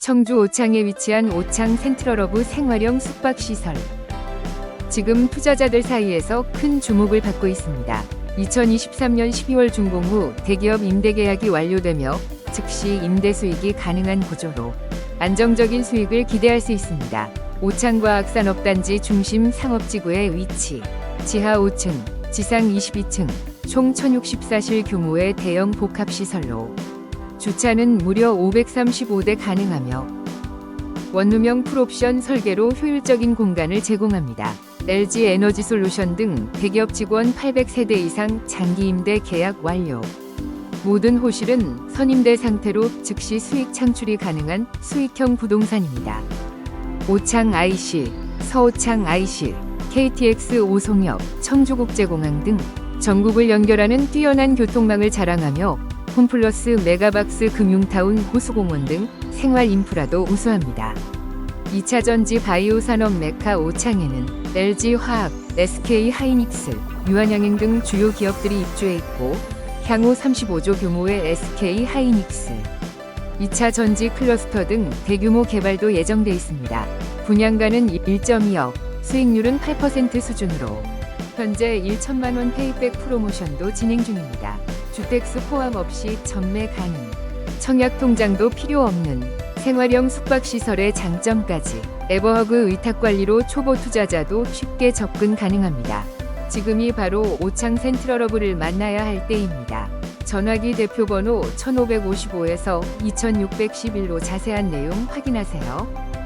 청주 오창에 위치한 오창 센트럴 러브 생활형 숙박시설. 지금 투자자들 사이에서 큰 주목을 받고 있습니다. 2023년 12월 준공 후 대기업 임대 계약이 완료되며 즉시 임대 수익이 가능한 구조로 안정적인 수익을 기대할 수 있습니다. 오창과학산업단지 중심 상업지구의 위치, 지하 5층, 지상 22층, 총 1064실 규모의 대형 복합시설로 주차는 무려 535대 가능하며 원룸형 풀옵션 설계로 효율적인 공간을 제공합니다. LG 에너지 솔루션 등 대기업 직원 800세대 이상 장기 임대 계약 완료. 모든 호실은 선임대 상태로 즉시 수익 창출이 가능한 수익형 부동산입니다. 오창 IC, 서오창 IC, KTX 오송역, 청주국제공항 등 전국을 연결하는 뛰어난 교통망을 자랑하며 홈플러스 메가박스 금융타운 호수공원 등 생활 인프라도 우수합니다. 2차 전지 바이오 산업 메카 오창에는 LG 화학, SK 하이닉스, 유한양행 등 주요 기업들이 입주해 있고 향후 35조 규모의 SK 하이닉스, 2차 전지 클러스터 등 대규모 개발도 예정돼 있습니다. 분양가는 1.2억, 수익률은 8% 수준으로 현재 1천만 원 페이백 프로모션도 진행 중입니다. 주택수 포함 없이 전매 가능. 청약 통장도 필요 없는 생활형 숙박시설의 장점까지 에버허그 의탁 관리로 초보 투자자도 쉽게 접근 가능합니다. 지금이 바로 오창 센트럴러브를 만나야 할 때입니다. 전화기 대표번호 1555에서 2611로 자세한 내용 확인하세요.